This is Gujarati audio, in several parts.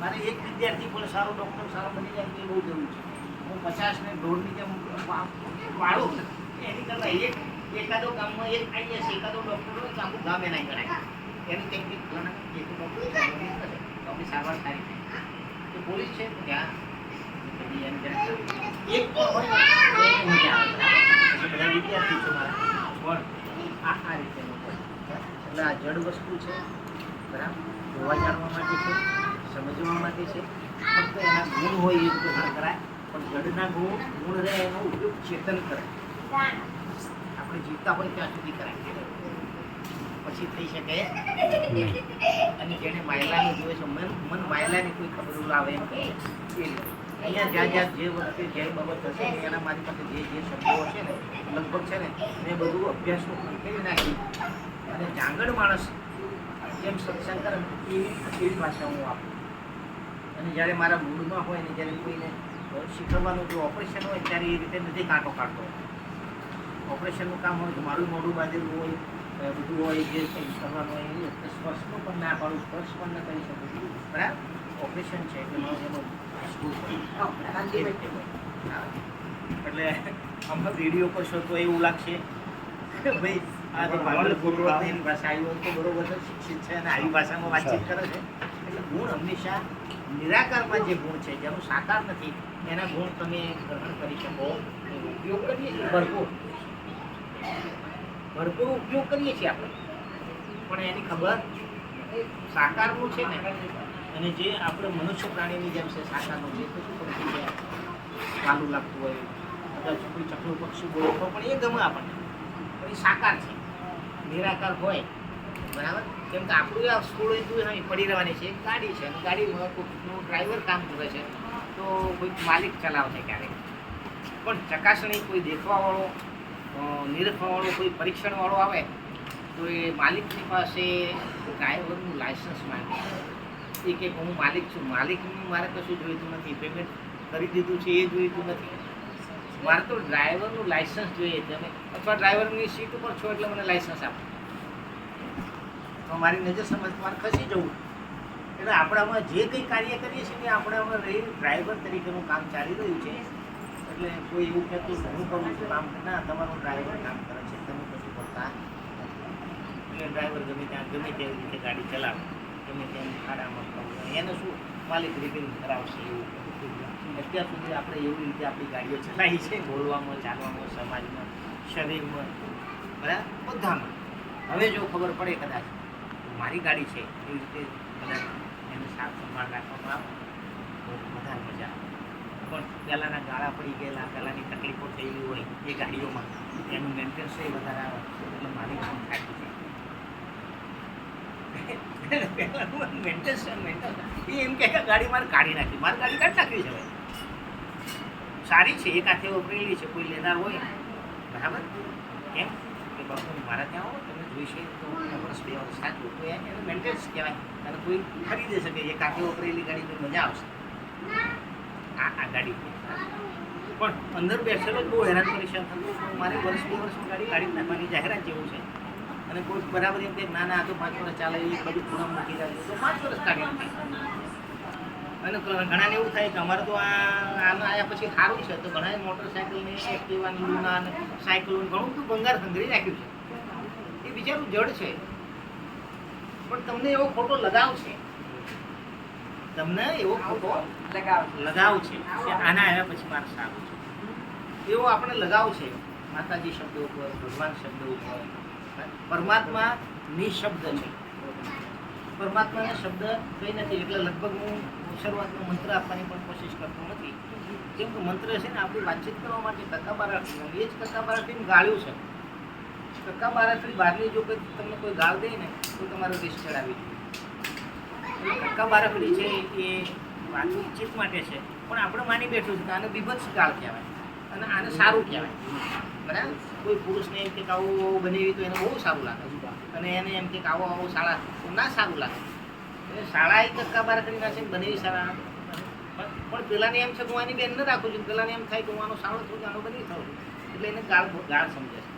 મારે એક વિદ્યાર્થી પણ સારો ડૉક્ટર સારો બની જાય એ બહુ જરૂર છે. હું પચાસ ને દોઢની જેમ વાળું એની કરતાં એક એકાદો ગામમાં એક જશે એકાદો ડૉક્ટર હોય તો આખું ગામ એના ગણાય. એની ટેકનિક ફલાણા એ તો ડૉક્ટર છે, એની થશે. તો આપણી સારવાર સારી થાય તો પોલીસ છે તો ત્યાં એક બધા વિદ્યાર્થી છે મારા. પણ આ આ રીતે એટલે આ જડ વસ્તુ છે બરાબર? જોવા જાણવા માટે છે. સમજવા માટે છે. ફક્ત એના ગુણ હોય એ રીતે કરાય, પણ જડના ગુણ ગુણ રહે એનો ઉપયોગ ચેતન કરે. આપણે જીવતા હોય ત્યાં સુધી કરાય. પછી થઈ શકે અને જેને માયલાની જોવે છે, મન મન માયલાની કોઈ ખબર લાવે એમ કહે. અહીંયા જ્યાં જ્યાં જે વખતે જે બાબત હશે એના મારી પાસે જે જે શબ્દો હશે ને, લગભગ છે ને, મેં બધું અભ્યાસનું કરી નાખ્યું. અને જાંગડ માણસ જેમ સત્સંગ કરે એવી એવી ભાષા હું આપું. અને જ્યારે મારા મૂડમાં હોય ને જ્યારે કોઈને શીખવવાનું જો ઓપરેશન હોય ત્યારે એ રીતે નથી કાંટો કાઢતો. ઓપરેશનનું કામ હોય તો મારું મોઢું બાંધેલું હોય બધું હોય જે કંઈ કરવાનું હોય એ સ્પર્શનું પણ ના પાડું સ્પર્શ પણ ન કરી શકું બરાબર? ઓપરેશન છે એટલે મારું એનું રીતે હોય. હા. એટલે આમાં વીડિયો કરશો તો એવું લાગશે. ભાઈ આ તો ભાષા આવી હોય તો બરોબર શિક્ષિત છે અને આવી ભાષામાં વાતચીત કરે છે. એટલે ગુણ હંમેશા નિરાકારમાં જે ગુણ છે, જેનું સાકાર નથી, એના ગુણ તમે ગ્રહણ કરી શકો. ઉપયોગ કરીએ છીએ. ભરપૂર. ભરપૂર ઉપયોગ કરીએ છીએ આપણે. પણ એની ખબર સાકારનું છે ને, અને જે આપણે મનુષ્ય પ્રાણીની જેમ છે, સાકારનું જે તો શું ખબર પડી જાય સારું લાગતું હોય કદાચ કોઈ ચકલું પક્ષી બોલો પણ એ ગમે આપણને. પણ એ સાકાર છે. નિરાકાર હોય બરાબર? કેમ કે આપણું આ સ્કૂલ નહીં પડી રહેવાની છે ગાડી છે, અને ગાડીમાં કોઈકનું ડ્રાઈવર કામ કરે છે, તો કોઈક માલિક ચલાવશે ક્યારેક. પણ ચકાસણી કોઈ દેખવાવાળો નિરખવાવાળો કોઈ પરીક્ષણવાળો આવે, તો એ માલિકની પાસે ડ્રાઈવરનું લાયસન્સ માંગે. એ કે હું માલિક છું, માલિકનું મારે કશું જોઈતું નથી પેમેન્ટ કરી દીધું છે, એ જોઈતું નથી. મારે તો ડ્રાઈવરનું લાયસન્સ જોઈએ, તમે અથવા ડ્રાઈવરની સીટ ઉપર છો એટલે મને લાયસન્સ આપો. તો મારી નજર સમજ મારે ખસી જવું. એટલે આપણામાં જે કંઈ કાર્ય કરીએ છીએ એ આપણામાં રહી ડ્રાઈવર તરીકેનું કામ ચાલી રહ્યું છે. એટલે કોઈ એવું કહેતું હું કરું છું, કામ ના, તમારું ડ્રાઈવર કામ કરે છે, તમે કશું કરતા. એટલે ડ્રાઈવર ગમે ત્યાં, ગમે તેવી રીતે ગાડી ચલાવે, ગમે ત્યાં ખાડામાં ખાવું એને શું માલિક રિપેરિંગ કરાવશે એવું અત્યાર સુધી આપણે એવી રીતે આપણી ગાડીઓ ચલાવી છે, બોલવામાં, ચાલવામાં, સમાજમાં, શરીરમાં, બરાબર? બધામાં. હવે જો ખબર પડે કદાચ મારી ગાડી છે, એવી રીતે કદાચ એને સાફ સંભાળ રાખવામાં તો વધારે મજા આવે. પણ પહેલાંના ગાળા પડી ગયેલા, પહેલાંની તકલીફો થયેલી હોય એ ગાડીઓમાં, એનું મેન્ટેનન્સ એ વધારે આવે. એટલે મારી કામ થાકી છે. પહેલાંનું મેન્ટેનન્સ એમ કે ગાડી મારે કાઢી નાખી. મારી ગાડી કાઢી નાખવી છે સારી છે, એક હાથે વપરાયેલી છે, કોઈ લેનાર હોય. બરાબર? કેમ? કે બાપુ, મારા ત્યાં તમે વર્ષ બે વર્ષ સાચું કહેવાય અને કોઈ ખરીદી શકે એક હાથે વપરાયેલી ગાડીની મજા આવશે આ આ ગાડી પણ અંદર બેસેલો જ હેરાન પરેશાન થતું મારે વર્ષ બે વર્ષની ગાડી કાઢી જાહેરાત જેવું છે. અને કોઈ બરાબર એમ કે ના ના તો પાંચ વર્ષ ચાલે, એ બધું પૂરા મૂકી તો પાંચ વર્ષ કાઢી નાખે. અને ઘણાને એવું થાય કે અમારે તો આ, આના આવ્યા પછી સારું છે. તો ઘણા મોટરસાયકલને એક્ટિવા ને સાયકલો ઘણું બધું ભંગાર સંઘરી રાખ્યું છે. એ બિચારું જડ છે. પણ તમને એવો ખોટો લગાવ છે? તમને એવો ખોટો લગાવ છે. કે આના આવ્યા પછી મારે સારું છે. એવો આપણે લગાવ છે. માતાજી શબ્દ ઉપર ભગવાન શબ્દ ઉપર. પરમાત્મા નિશબ્દ છે. પરમાત્માના શબ્દ કંઈ નથી. એટલે લગભગ હું શરૂઆતનો મંત્ર આપવાની પણ કોશિશ કરતો નથી. કેમ કે મંત્ર છે ને આપણી વાતચીત કરવા માટે કક્કા બારાઠી એ જ કક્કા બારાઠીને ગાળ્યું છે. કક્કા બારાઠી બહારની જો તમને કોઈ ગાળ દે ને, તો તમારો રિસ્ક ચડાવી દે એટલે મારા ફરી છે એ વાતચીત માટે છે, પણ આપણે માની બેઠું છે કે આને બીભત્સ ગાળ કહેવાય, અને આને સારું કહેવાય. બરાબર? કોઈ પુરુષને એમ કે આવું બનાવી તો એને બહુ સારું લાગે. અને એને એમ કે આવો આવો શાળા ના સારું લાગે. એટલે શાળા એક કક્કા બારાખડી છે બનેવી શાળા પણ પેલાને એમ છે હું આની બેન ન રાખું છું, પેલાને એમ થાય કે હું આનો સારો થયું આનો બની થયું એટલે એને ગાળ ગાળ સમજે છે.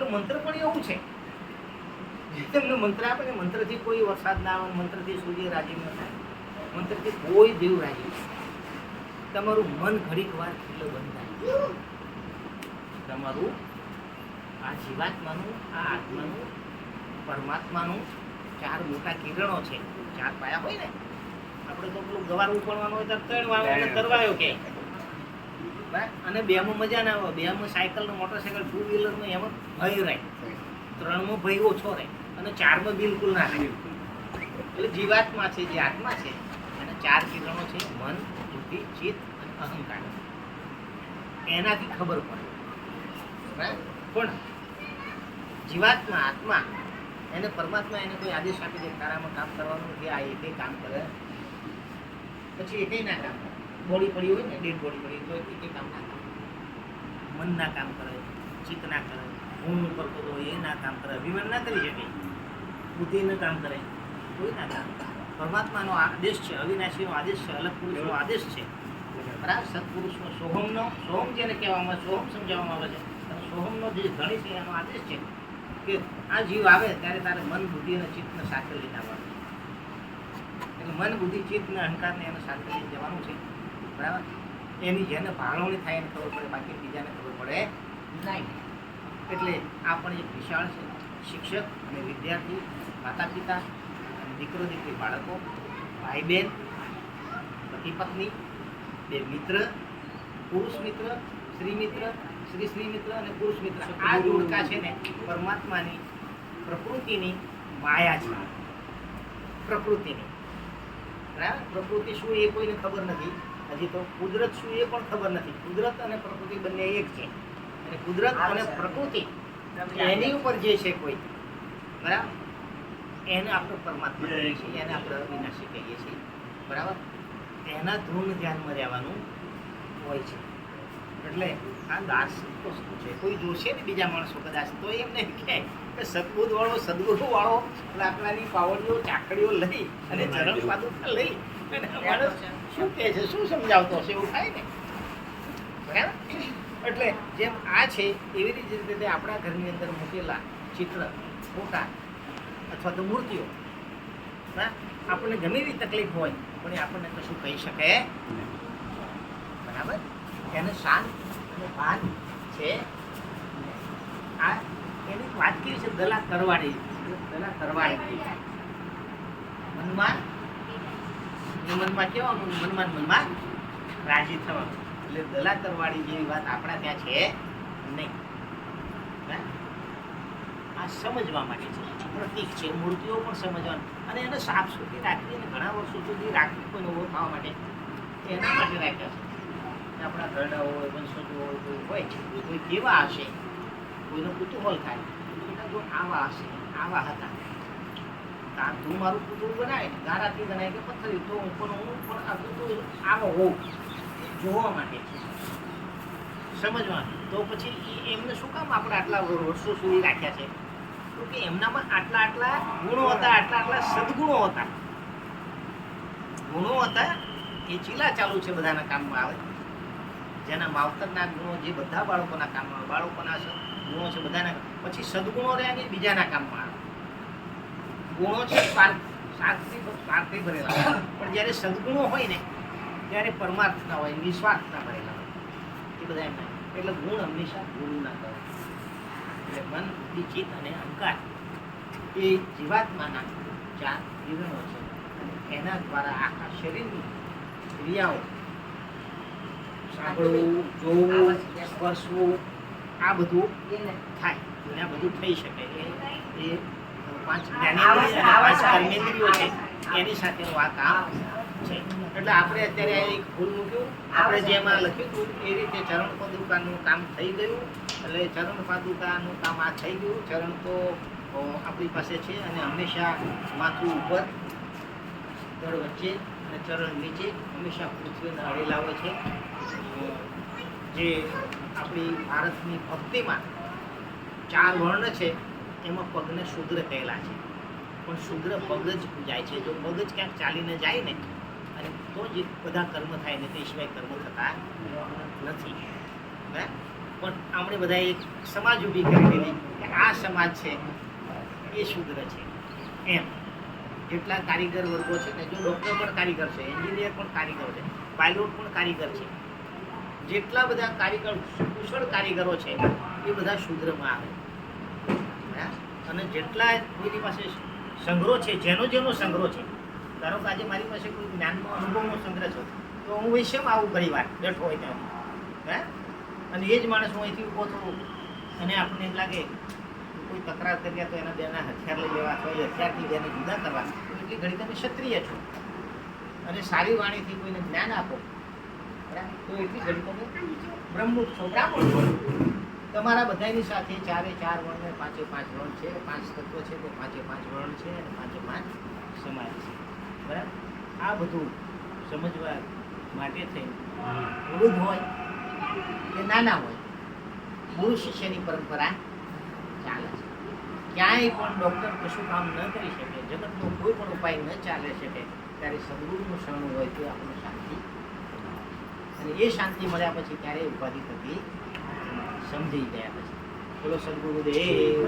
એટલે મંત્ર પણ એવું છે. તમને મંત્ર આપે ને મંત્રથી કોઈ વરસાદ ના આવે મંત્રથી સૂર્ય રાજી ન થાય. મંત્રથી કોઈ દેવ રાજી. તમારું મન ઘડીક વાર ખીલો બંધ થાય તમારું આ જીવાત્માનું આ આત્માનું પરમાત્માનું ચાર મોટા કિરણો છે. ચાર પાયા હોય ને. આપણે તો પેલું ગવાર ઉપાડવાનું હોય તો ત્રણ વાળો કરવાયો કે. બરાબર? અને બેમાં મજા ના આવે. બેમાં સાયકલ ને મોટરસાયકલ ટુ વ્હીલર ને એમાં ભય રહે. ત્રણમાં ભય ઓછો રહે. અને ચારમાં બિલકુલ ના રહે. એટલે જીવાત્મા છે, જે આત્મા છે એના ચાર કિરણો છે, મન, બુદ્ધિ, ચિત્ત અને અહંકાર. એનાથી ખબર પડે? પણ જીવાત્મા, આત્મા, એને પરમાત્મા એને કોઈ આદેશ આપી દે તારામાં કામ કરવાનું કે આ એકે કામ કરે. પછી એકે ના કામ કરે. બોડી પડી હોય ને, ડેડ બોડી પડી તો એ કામ ના કરે મન ના કામ કરે ચિત્ત ના કરે હું કરતો તો એ ના કામ કરે અભિમાન ના કરી શકે બુદ્ધિ ન કામ કરે, કોઈ ના કામ. પરમાત્માનો આદેશ છે, અવિનાશીનો આદેશ છે, અલગ પુરુષનો આદેશ છે. બરાબર સત્પુરુષનો સોહમનો, સોહમ જેને કહેવામાં સોહમ સમજાવવામાં આવે છે સોહમનો જે ધણી છે, એનો આદેશ છે કે આ જીવ આવે ત્યારે તારે મન, બુદ્ધિ અને ચિત્તને સાથે લઈને આવવાનું એટલે મન, બુદ્ધિ, ચિત્ત અને અહંકારને એને સાથે લઈને જવાનું છે. બરાબર? એની જેને ભાળવણી થાય એને ખબર પડે બાકી બીજાને ખબર પડે નહીં. એટલે આ પણ એક વિશાળ છે. શિક્ષક અને વિદ્યાર્થી માતા પિતા અને દીકરો દીકરી બાળકો ભાઈ બહેન પતિ પત્ની બે મિત્ર પુરુષ મિત્ર સ્ત્રી મિત્ર શ્રી શ્રી મિત્ર અને પુરુષ મિત્ર. આ જોડકા છે ને પરમાત્માની પ્રકૃતિની માયા છે. પ્રકૃતિની. બરાબર? પ્રકૃતિ શું એ કોઈને ખબર નથી. હજી તો કુદરત શું એ પણ ખબર નથી. કુદરત અને પ્રકૃતિ બંને એક છે. અને કુદરત અને પ્રકૃતિ એની ઉપર જે છે કોઈ બરાબર? એને આપણે પરમાત્મા કહીએ છીએ એને આપણે અવિનાશી કહીએ છીએ. બરાબર? એના ધૂન ધ્યાનમાં રહેવાનું હોય છે. એટલે આ દાર્શનિક વસ્તુ છે? કોઈ જોશે ને બીજા માણસો કદાચ તો એમને કહે કે સદબુદ્ધ વાળો સદગુરુ વાળો લાકડાની પાવડીઓ ચાકડીઓ લઈ અને ચરણ પાદુકા લઈ અને માણસ શું કહે છે? શું સમજાવતો હશે? એવું થાય ને? એટલે જેમ આ છે, એવી રીતે રીતે આપણા ઘરની અંદર મૂકેલા ચિત્ર, ફોટા અથવા તો મૂર્તિઓ? આપણને ગમે એવી તકલીફ હોય, પણ એ આપણને કશું કહી શકે બરાબર? એને શાંત અને ભાન છે આ એની વાત કેવી છે? દલા કરવાડી દલા કરવાડી મનમાં મનમાં કેવા મનમાં મનમાં રાજી થવાનું એટલે દલાતરવાળી જેવી વાત આપણા ત્યાં છે નહીં? આ સમજવા માટે છે. પ્રતિક છે. મૂર્તિઓ પણ સમજવાનું. અને એને સાફ સુથરી રાખવી અને ઘણા વર્ષો સુધી રાખવી નવો થવા માટે એના માટે રાખ્યા છે. આપણા ઘરડા હોય, વંશજો હોય, કોઈ હોય કોઈ કેવા હશે? કોઈનો કુતૂહલ થાય. જો આવા હશે, આવા હતા. તાર તું મારું પૂતળું બનાવે ને, ગારાથી બનાવે કે પથ્થરી તો હું પણ હું પણ આ કુતૂહલ આવો હોઉં. જોવા માટે સમજવાનું તો પછી એમને શું કામ આપણે આટલા વર્ષો સુધી રાખ્યા છે? તો કે એમનામાં આટલા આટલા ગુણો હતા, આટલા આટલા સદગુણો હતા. ગુણો હતા એ ચીલા ચાલુ છે બધાના કામમાં આવે. જેના માવતરના ગુણો જે બધા બાળકોના કામમાં બાળકોના ગુણો છે બધાના. પછી સદગુણો રહ્યા ને બીજાના કામમાં આવે? ગુણો છે શાંતિ સ્વાર્થથી ભરેલા પણ જ્યારે સદગુણો હોય ને ત્યારે પરમાર્થના હોય નિસ્વાર્થના ભરેલા હોય. એ બધા એમ એટલે ગુણ હંમેશા ગુરુના કરે એટલે મન બુદ્ધિ ચિત્ત અને અહંકાર એ જીવાત્માના ચાર જીવનો છે. અને એના દ્વારા આખા શરીરની ક્રિયાઓ સાંભળવું જોવું સ્પર્શવું આ બધું થાય. અને આ બધું થઈ શકે. એ પાંચ જ્ઞાનેન્દ્રિય છે એની સાથેનું આ છે. એટલે આપણે અત્યારે એક ભૂલ મૂક્યું. આપણે જેમાં લખ્યું હતું, એ રીતે ચરણ કામ થઈ ગયું. એટલે ચરણ પાદુકાનું કામ આ થઈ ગયું. ચરણ તો આપણી પાસે છે અને હંમેશા માથું ઉપર ધડ વચ્ચે અને ચરણ નીચે હંમેશા પૃથ્વીને અડેલા હોય છે. જે આપણી ભારતની ભક્તિમાં ચાર વર્ણ છે. એમાં પગને શુદ્ર કહેલા છે. પણ શુદ્ર પગ જ પૂજાય છે. જો પગ જ ક્યાંક ચાલીને જાય ને, અને તો જ બધા કર્મ થાય ને, તે સિવાય કર્મ થતા નથી. બરાબર? પણ આપણે બધા એક સમાજ ઊભી કરી દીધી કે આ સમાજ છે, એ શુદ્ર છે. એમ. જેટલા કારીગર વર્ગો છે ને, જો ડૉક્ટર પણ કારીગર છે, એન્જિનિયર પણ કારીગર છે, પાયલોટ પણ કારીગર છે, જેટલા બધા કારીગર, કુશળ કારીગરો છે, એ બધા શુદ્રમાં આવે. હા? અને જેટલા કોઈની પાસે સંગ્રહ છે, જેનો જેનો સંગ્રહ છે. ધારો કે આજે મારી પાસે કોઈ જ્ઞાનનો, અનુભવનો સંગ્રહ છે, તો હું વિશેમ આવું ઘણી વાર બેઠો હોય ત્યાં હે? અને એ જ માણસ હું અહીંથી ઊભો થઉં અને આપણને એમ લાગે, કોઈ તકરાર કરી તો એના બેના હથિયાર લઈ લેવા અથવા હથિયારથી બેને જુદા કરવા. એટલી ઘડી તમે ક્ષત્રિય છો. અને સારી વાણીથી કોઈને જ્ઞાન આપો. બરાબર? તો એટલી ઘડી તમે બ્રહ્મુખ છો. બ્રાહ્મણ છો. તમારા બધાની સાથે ચારે ચાર વર્ણ ને પાંચે પાંચ વર્ણ છે, પાંચ તત્વ છે તો પાંચે પાંચ વર્ણ છે અને પાંચે પાંચ સમાજ છે. બરાબર? આ બધું સમજવા માટે થઈ વૃદ્ધ હોય કે નાના હોય ગુરુ શિષ્યની પરંપરા ચાલે છે? ક્યાંય પણ ડૉક્ટર કશું કામ ન કરી શકે, જગતનો કોઈ પણ ઉપાય ન ચાલે શકે, ત્યારે સદગુરુનું શરણું હોય તો આપણને શાંતિ અને એ શાંતિ મળ્યા પછી ક્યારેય ઉપાધિ થતી સમજી ગયા પછી બોલો સદગુરુદેવ.